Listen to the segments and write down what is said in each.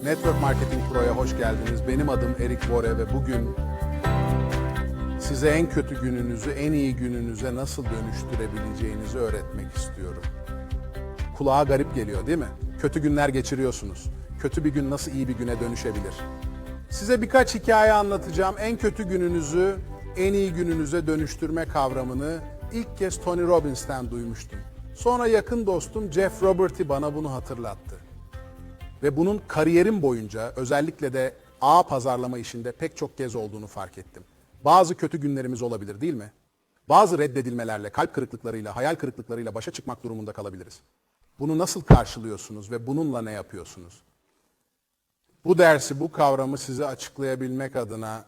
Network Marketing Pro'ya hoş geldiniz. Benim adım Erik Bore ve bugün size en kötü gününüzü en iyi gününüze nasıl dönüştürebileceğinizi öğretmek istiyorum. Kulağa garip geliyor değil mi? Kötü günler geçiriyorsunuz. Kötü bir gün nasıl iyi bir güne dönüşebilir? Size birkaç hikaye anlatacağım. En kötü gününüzü en iyi gününüze dönüştürme kavramını ilk kez Tony Robbins'ten duymuştum. Sonra yakın dostum Jeff Roberty bana bunu hatırlattı. Ve bunun kariyerim boyunca özellikle de ağ pazarlama işinde pek çok kez olduğunu fark ettim. Bazı kötü günlerimiz olabilir değil mi? Bazı reddedilmelerle, kalp kırıklıklarıyla, hayal kırıklıklarıyla başa çıkmak durumunda kalabiliriz. Bunu nasıl karşılıyorsunuz ve bununla ne yapıyorsunuz? Bu dersi, bu kavramı size açıklayabilmek adına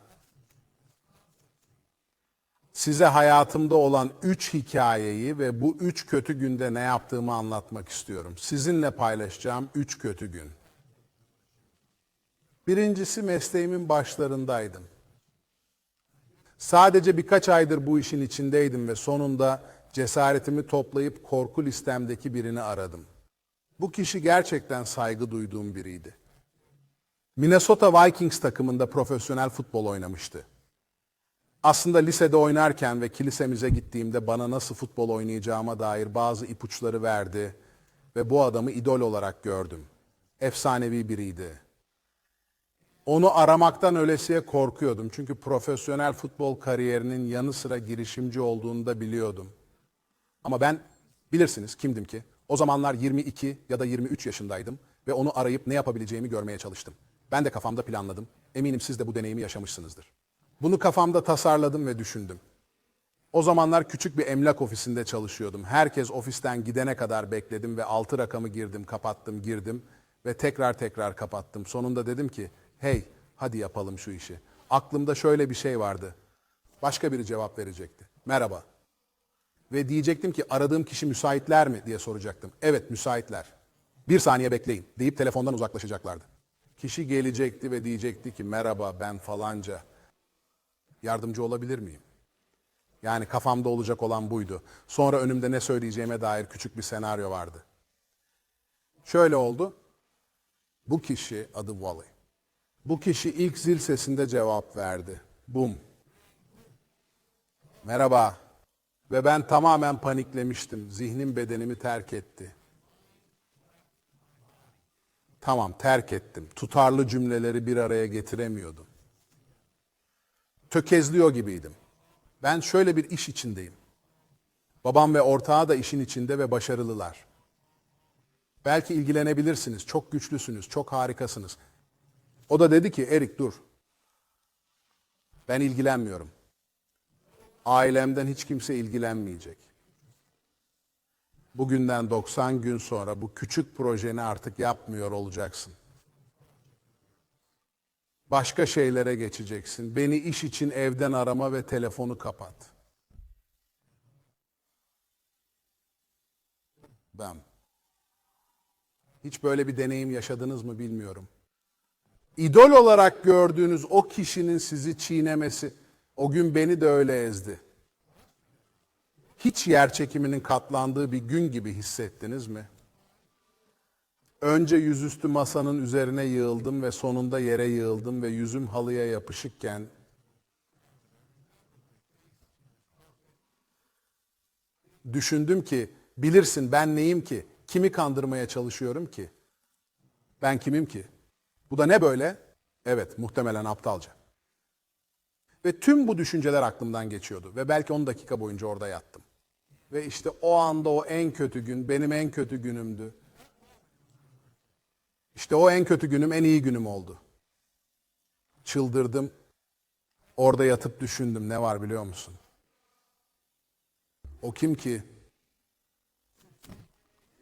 size hayatımda olan üç hikayeyi ve bu üç kötü günde ne yaptığımı anlatmak istiyorum. Sizinle paylaşacağım üç kötü gün. Birincisi mesleğimin başlarındaydım. Sadece birkaç aydır bu işin içindeydim ve sonunda cesaretimi toplayıp korku listemdeki birini aradım. Bu kişi gerçekten saygı duyduğum biriydi. Minnesota Vikings takımında profesyonel futbol oynamıştı. Aslında lisede oynarken ve kilisemize gittiğimde bana nasıl futbol oynayacağıma dair bazı ipuçları verdi ve bu adamı idol olarak gördüm. Efsanevi biriydi. Onu aramaktan ölesiye korkuyordum çünkü profesyonel futbol kariyerinin yanı sıra girişimci olduğunu da biliyordum. Ama ben bilirsiniz kimdim ki? O zamanlar 22 ya da 23 yaşındaydım ve onu arayıp ne yapabileceğimi görmeye çalıştım. Ben de kafamda planladım. Eminim siz de bu deneyimi yaşamışsınızdır. Bunu kafamda tasarladım ve düşündüm. O zamanlar küçük bir emlak ofisinde çalışıyordum. Herkes ofisten gidene kadar bekledim ve altı rakamı girdim, kapattım, girdim ve tekrar tekrar kapattım. Sonunda dedim ki, hey hadi yapalım şu işi. Aklımda şöyle bir şey vardı. Başka biri cevap verecekti. Merhaba. Ve diyecektim ki aradığım kişi müsaitler mi diye soracaktım. Evet müsaitler. Bir saniye bekleyin deyip telefondan uzaklaşacaklardı. Kişi gelecekti ve diyecekti ki merhaba ben falanca. Yardımcı olabilir miyim? Yani kafamda olacak olan buydu. Sonra önümde ne söyleyeceğime dair küçük bir senaryo vardı. Şöyle oldu. Bu kişi adı Wally. Bu kişi ilk zil sesinde cevap verdi. Bum. Merhaba. Ve ben tamamen paniklemiştim. Zihnim bedenimi terk etti. Tamam terk ettim. Tutarlı cümleleri bir araya getiremiyordum. Tökezliyor gibiydim. Ben şöyle bir iş içindeyim. Babam ve ortağı da işin içinde ve başarılılar. Belki ilgilenebilirsiniz. Çok güçlüsünüz, çok harikasınız. O da dedi ki Erik dur. Ben ilgilenmiyorum. Ailemden hiç kimse ilgilenmeyecek. Bugünden 90 gün sonra bu küçük projeni artık yapmıyor olacaksın. Başka şeylere geçeceksin. Beni iş için evden arama ve telefonu kapat. Ben. Hiç böyle bir deneyim yaşadınız mı bilmiyorum. İdol olarak gördüğünüz o kişinin sizi çiğnemesi o gün beni de öyle ezdi. Hiç yer çekiminin katlandığı bir gün gibi hissettiniz mi? Önce yüzüstü masanın üzerine yığıldım ve sonunda yere yığıldım ve yüzüm halıya yapışıkken düşündüm ki bilirsin ben neyim ki? Kimi kandırmaya çalışıyorum ki? Ben kimim ki? Bu da ne böyle? Evet, muhtemelen aptalca. Ve tüm bu düşünceler aklımdan geçiyordu ve belki 10 dakika boyunca orada yattım. Ve işte o anda o en kötü gün benim en kötü günümdü. İşte o en kötü günüm en iyi günüm oldu. Çıldırdım. Orada yatıp düşündüm ne var biliyor musun? O kim ki?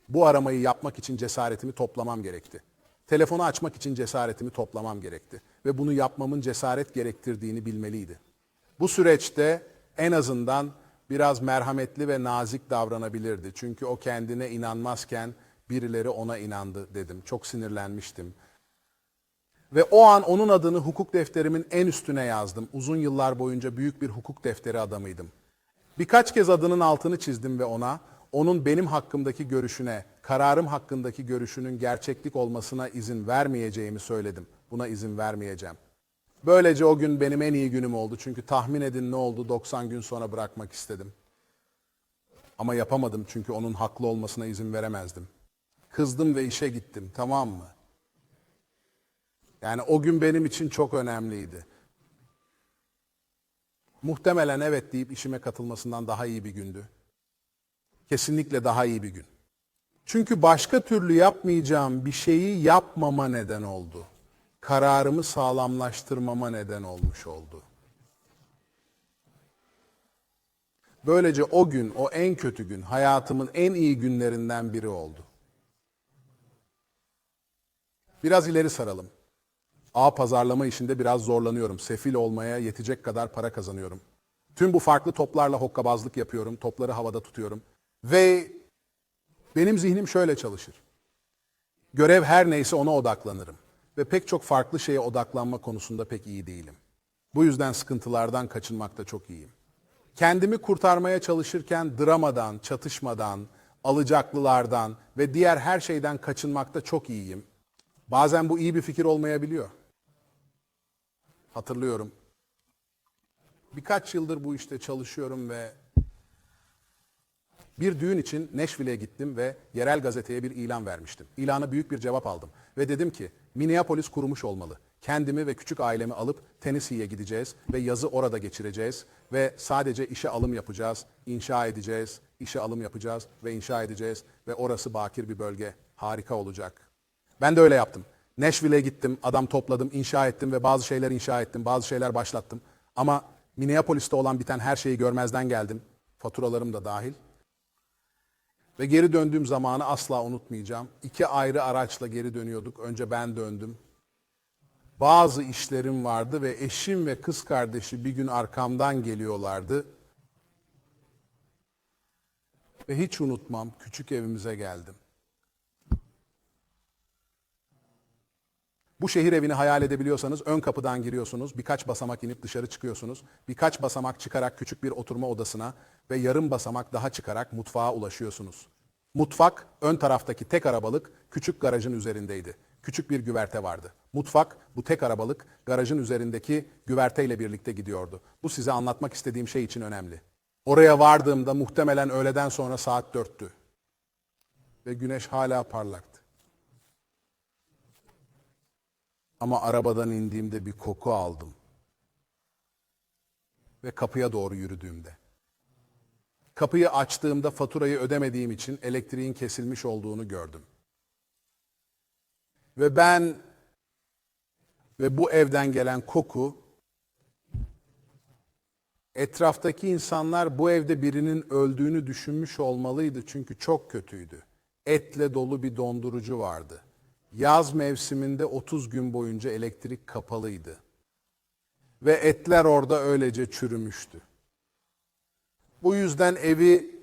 Bu aramayı yapmak için cesaretimi toplamam gerekti. Telefonu açmak için cesaretimi toplamam gerekti. Ve bunu yapmamın cesaret gerektirdiğini bilmeliydi. Bu süreçte en azından biraz merhametli ve nazik davranabilirdi. Çünkü o kendine inanmazken birileri ona inandı dedim. Çok sinirlenmiştim. Ve o an onun adını hukuk defterimin en üstüne yazdım. Uzun yıllar boyunca büyük bir hukuk defteri adamıydım. Birkaç kez adının altını çizdim ve ona onun benim hakkımdaki görüşüne, kararım hakkındaki görüşünün gerçeklik olmasına izin vermeyeceğimi söyledim. Buna izin vermeyeceğim. Böylece o gün benim en iyi günüm oldu. Çünkü tahmin edin ne oldu 90 gün sonra bırakmak istedim. Ama yapamadım çünkü onun haklı olmasına izin veremezdim. Kızdım ve işe gittim tamam mı? Yani o gün benim için çok önemliydi. Muhtemelen evet deyip işime katılmasından daha iyi bir gündü. Kesinlikle daha iyi bir gün. Çünkü başka türlü yapmayacağım bir şeyi yapmama neden oldu. Kararımı sağlamlaştırmama neden olmuş oldu. Böylece o gün, o en kötü gün, hayatımın en iyi günlerinden biri oldu. Biraz ileri saralım. A pazarlama işinde biraz zorlanıyorum. Sefil olmaya yetecek kadar para kazanıyorum. Tüm bu farklı toplarla hokkabazlık yapıyorum. Topları havada tutuyorum. Ve benim zihnim şöyle çalışır. Görev her neyse ona odaklanırım. Ve pek çok farklı şeye odaklanma konusunda pek iyi değilim. Bu yüzden sıkıntılardan kaçınmakta çok iyiyim. Kendimi kurtarmaya çalışırken dramadan, çatışmadan, alacaklılardan ve diğer her şeyden kaçınmakta çok iyiyim. Bazen bu iyi bir fikir olmayabiliyor. Hatırlıyorum. Birkaç yıldır bu işte çalışıyorum ve bir düğün için Nashville'e gittim ve yerel gazeteye bir ilan vermiştim. İlana büyük bir cevap aldım ve dedim ki Minneapolis kurumuş olmalı. Kendimi ve küçük ailemi alıp Tennessee'ye gideceğiz ve yazı orada geçireceğiz ve sadece işe alım yapacağız, inşa edeceğiz, işe alım yapacağız ve inşa edeceğiz ve orası bakir bir bölge. Harika olacak. Ben de öyle yaptım. Nashville'e gittim, adam topladım, inşa ettim ve bazı şeyler inşa ettim, bazı şeyler başlattım. Ama Minneapolis'te olan biten her şeyi görmezden geldim. Faturalarım da dahil. Ve geri döndüğüm zamanı asla unutmayacağım. İki ayrı araçla geri dönüyorduk. Önce ben döndüm. Bazı işlerim vardı ve eşim ve kız kardeşi bir gün arkamdan geliyorlardı. Ve hiç unutmam küçük evimize geldim. Bu şehir evini hayal edebiliyorsanız ön kapıdan giriyorsunuz, birkaç basamak inip dışarı çıkıyorsunuz. Birkaç basamak çıkarak küçük bir oturma odasına ve yarım basamak daha çıkarak mutfağa ulaşıyorsunuz. Mutfak ön taraftaki tek arabalık küçük garajın üzerindeydi. Küçük bir güverte vardı. Mutfak bu tek arabalık garajın üzerindeki güverteyle birlikte gidiyordu. Bu size anlatmak istediğim şey için önemli. Oraya vardığımda muhtemelen öğleden sonra saat dörttü. Ve güneş hala parlaktı. Ama arabadan indiğimde bir koku aldım. Ve kapıya doğru yürüdüğümde. Kapıyı açtığımda faturayı ödemediğim için elektriğin kesilmiş olduğunu gördüm. Ve ben ve bu evden gelen koku etraftaki insanlar bu evde birinin öldüğünü düşünmüş olmalıydı çünkü çok kötüydü. Etle dolu bir dondurucu vardı. Yaz mevsiminde 30 gün boyunca elektrik kapalıydı. Ve etler orada öylece çürümüştü. Bu yüzden evi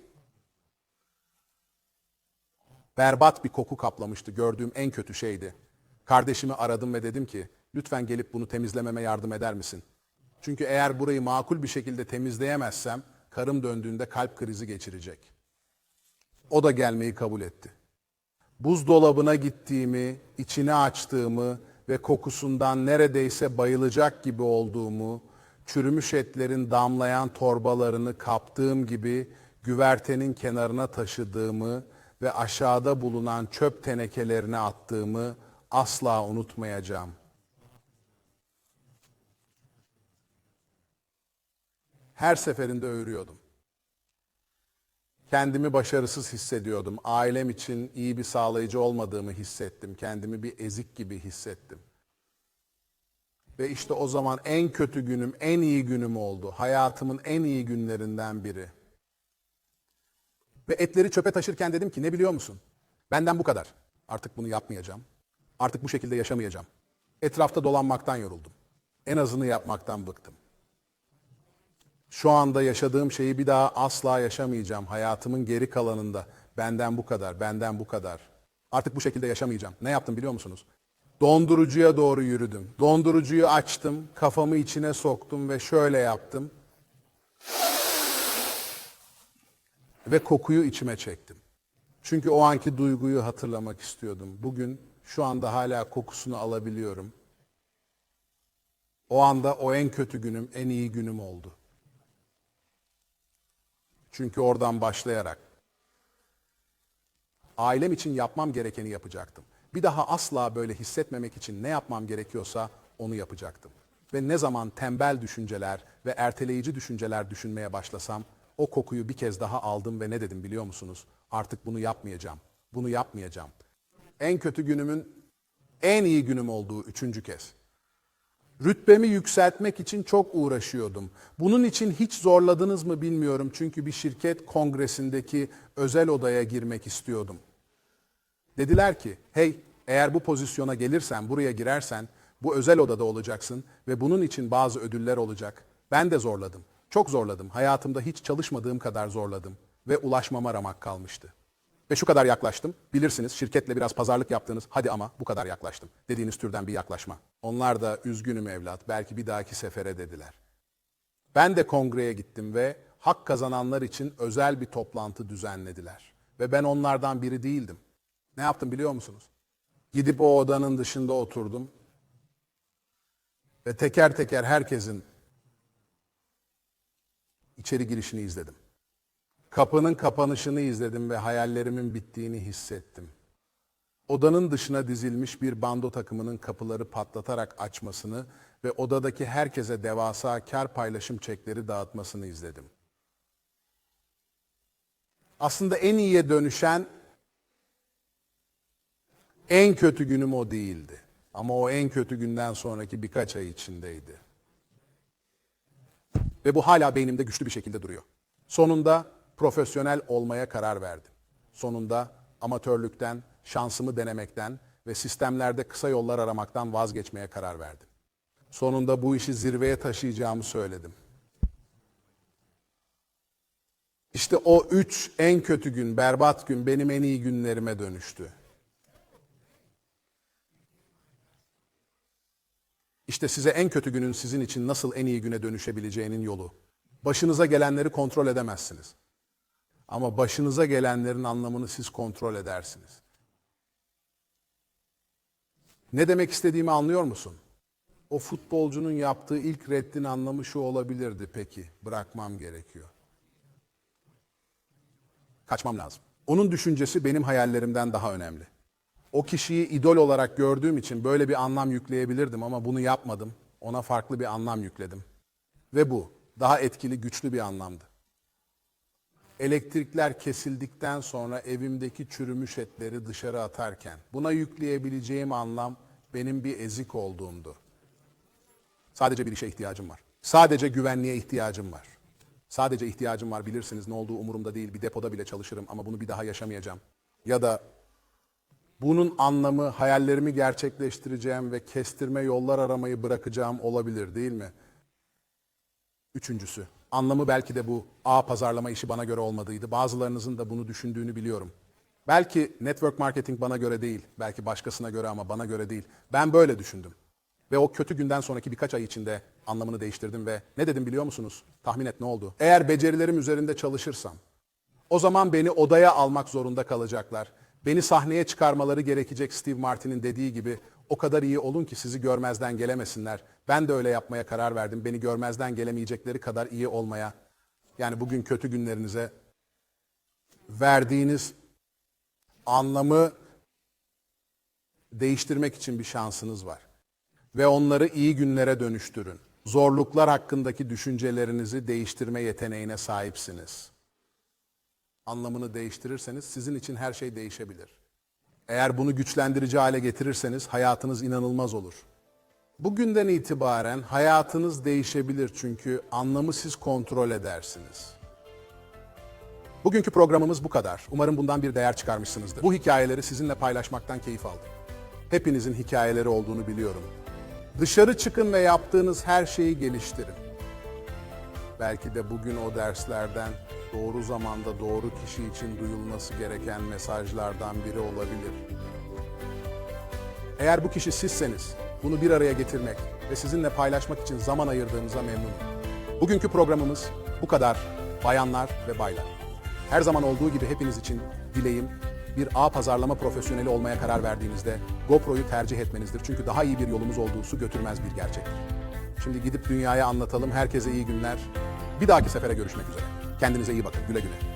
berbat bir koku kaplamıştı. Gördüğüm en kötü şeydi. Kardeşimi aradım ve dedim ki lütfen gelip bunu temizlememe yardım eder misin? Çünkü eğer burayı makul bir şekilde temizleyemezsem karım döndüğünde kalp krizi geçirecek. O da gelmeyi kabul etti. Buzdolabına gittiğimi, içini açtığımı ve kokusundan neredeyse bayılacak gibi olduğumu, çürümüş etlerin damlayan torbalarını kaptığım gibi güvertenin kenarına taşıdığımı ve aşağıda bulunan çöp tenekelerine attığımı asla unutmayacağım. Her seferinde öğürüyordum. Kendimi başarısız hissediyordum. Ailem için iyi bir sağlayıcı olmadığımı hissettim. Kendimi bir ezik gibi hissettim. Ve işte o zaman en kötü günüm, en iyi günüm oldu. Hayatımın en iyi günlerinden biri. Ve etleri çöpe taşırken dedim ki ne biliyor musun? Benden bu kadar. Artık bunu yapmayacağım. Artık bu şekilde yaşamayacağım. Etrafta dolanmaktan yoruldum. En azını yapmaktan bıktım. Şu anda yaşadığım şeyi bir daha asla yaşamayacağım. Hayatımın geri kalanında benden bu kadar, benden bu kadar. Artık bu şekilde yaşamayacağım. Ne yaptım biliyor musunuz? Dondurucuya doğru yürüdüm. Dondurucuyu açtım, kafamı içine soktum ve şöyle yaptım. ve kokuyu içime çektim. Çünkü o anki duyguyu hatırlamak istiyordum. Bugün şu anda hala kokusunu alabiliyorum. O anda o en kötü günüm, en iyi günüm oldu. Çünkü oradan başlayarak ailem için yapmam gerekeni yapacaktım. Bir daha asla böyle hissetmemek için ne yapmam gerekiyorsa onu yapacaktım. Ve ne zaman tembel düşünceler ve erteleyici düşünceler düşünmeye başlasam o kokuyu bir kez daha aldım ve ne dedim biliyor musunuz? Artık bunu yapmayacağım. Bunu yapmayacağım. En kötü günümün en iyi günüm olduğu üçüncü kez. Rütbemi yükseltmek için çok uğraşıyordum. Bunun için hiç zorladınız mı bilmiyorum çünkü bir şirket kongresindeki özel odaya girmek istiyordum. Dediler ki, hey eğer bu pozisyona gelirsen, buraya girersen bu özel odada olacaksın ve bunun için bazı ödüller olacak. Ben de zorladım. Çok zorladım. Hayatımda hiç çalışmadığım kadar zorladım ve ulaşmama ramak kalmıştı. Ve şu kadar yaklaştım. Bilirsiniz şirketle biraz pazarlık yaptığınız hadi ama bu kadar yaklaştım dediğiniz türden bir yaklaşma. Onlar da üzgünüm evlat belki bir dahaki sefere dediler. Ben de kongreye gittim ve hak kazananlar için özel bir toplantı düzenlediler. Ve ben onlardan biri değildim. Ne yaptım biliyor musunuz? Gidip o odanın dışında oturdum. Ve teker teker herkesin içeri girişini izledim. Kapının kapanışını izledim ve hayallerimin bittiğini hissettim. Odanın dışına dizilmiş bir bando takımının kapıları patlatarak açmasını ve odadaki herkese devasa kar paylaşım çekleri dağıtmasını izledim. Aslında en iyiye dönüşen en kötü günüm o değildi. Ama o en kötü günden sonraki birkaç ay içindeydi. Ve bu hala beynimde güçlü bir şekilde duruyor. Sonunda profesyonel olmaya karar verdim. Sonunda amatörlükten, şansımı denemekten ve sistemlerde kısa yollar aramaktan vazgeçmeye karar verdim. Sonunda bu işi zirveye taşıyacağımı söyledim. İşte o üç en kötü gün, berbat gün benim en iyi günlerime dönüştü. İşte size en kötü günün sizin için nasıl en iyi güne dönüşebileceğinin yolu. Başınıza gelenleri kontrol edemezsiniz. Ama başınıza gelenlerin anlamını siz kontrol edersiniz. Ne demek istediğimi anlıyor musun? O futbolcunun yaptığı ilk reddin anlamı şu olabilirdi peki. Bırakmam gerekiyor. Kaçmam lazım. Onun düşüncesi benim hayallerimden daha önemli. O kişiyi idol olarak gördüğüm için böyle bir anlam yükleyebilirdim ama bunu yapmadım. Ona farklı bir anlam yükledim. Ve bu daha etkili, güçlü bir anlamdı. Elektrikler kesildikten sonra evimdeki çürümüş etleri dışarı atarken buna yükleyebileceğim anlam benim bir ezik olduğumdu. Sadece bir işe ihtiyacım var. Sadece güvenliğe ihtiyacım var. Sadece ihtiyacım var bilirsiniz ne olduğu umurumda değil. Bir depoda bile çalışırım ama bunu bir daha yaşamayacağım. Ya da bunun anlamı hayallerimi gerçekleştireceğim ve kestirme yollar aramayı bırakacağım olabilir değil mi? Üçüncüsü, anlamı belki de bu ağ pazarlama işi bana göre olmadıydı. Bazılarınızın da bunu düşündüğünü biliyorum. Belki network marketing bana göre değil, belki başkasına göre ama bana göre değil. Ben böyle düşündüm. Ve o kötü günden sonraki birkaç ay içinde anlamını değiştirdim ve ne dedim biliyor musunuz? Tahmin et ne oldu? Eğer becerilerim üzerinde çalışırsam, o zaman beni odaya almak zorunda kalacaklar. Beni sahneye çıkarmaları gerekecek Steve Martin'in dediği gibi o kadar iyi olun ki sizi görmezden gelemesinler. Ben de öyle yapmaya karar verdim. Beni görmezden gelemeyecekleri kadar iyi olmaya. Yani bugün kötü günlerinize verdiğiniz anlamı değiştirmek için bir şansınız var. Ve onları iyi günlere dönüştürün. Zorluklar hakkındaki düşüncelerinizi değiştirme yeteneğine sahipsiniz anlamını değiştirirseniz sizin için her şey değişebilir. Eğer bunu güçlendirici hale getirirseniz hayatınız inanılmaz olur. Bugünden itibaren hayatınız değişebilir çünkü anlamı siz kontrol edersiniz. Bugünkü programımız bu kadar. Umarım bundan bir değer çıkarmışsınızdır. Bu hikayeleri sizinle paylaşmaktan keyif aldım. Hepinizin hikayeleri olduğunu biliyorum. Dışarı çıkın ve yaptığınız her şeyi geliştirin. Belki de bugün o derslerden doğru zamanda doğru kişi için duyulması gereken mesajlardan biri olabilir. Eğer bu kişi sizseniz bunu bir araya getirmek ve sizinle paylaşmak için zaman ayırdığınıza memnunum. Bugünkü programımız bu kadar bayanlar ve baylar. Her zaman olduğu gibi hepiniz için dileğim bir ağ pazarlama profesyoneli olmaya karar verdiğinizde GoPro'yu tercih etmenizdir. Çünkü daha iyi bir yolumuz olduğu su götürmez bir gerçektir. Şimdi gidip dünyaya anlatalım. Herkese iyi günler. Bir dahaki sefere görüşmek üzere. Kendinize iyi bakın. Güle güle.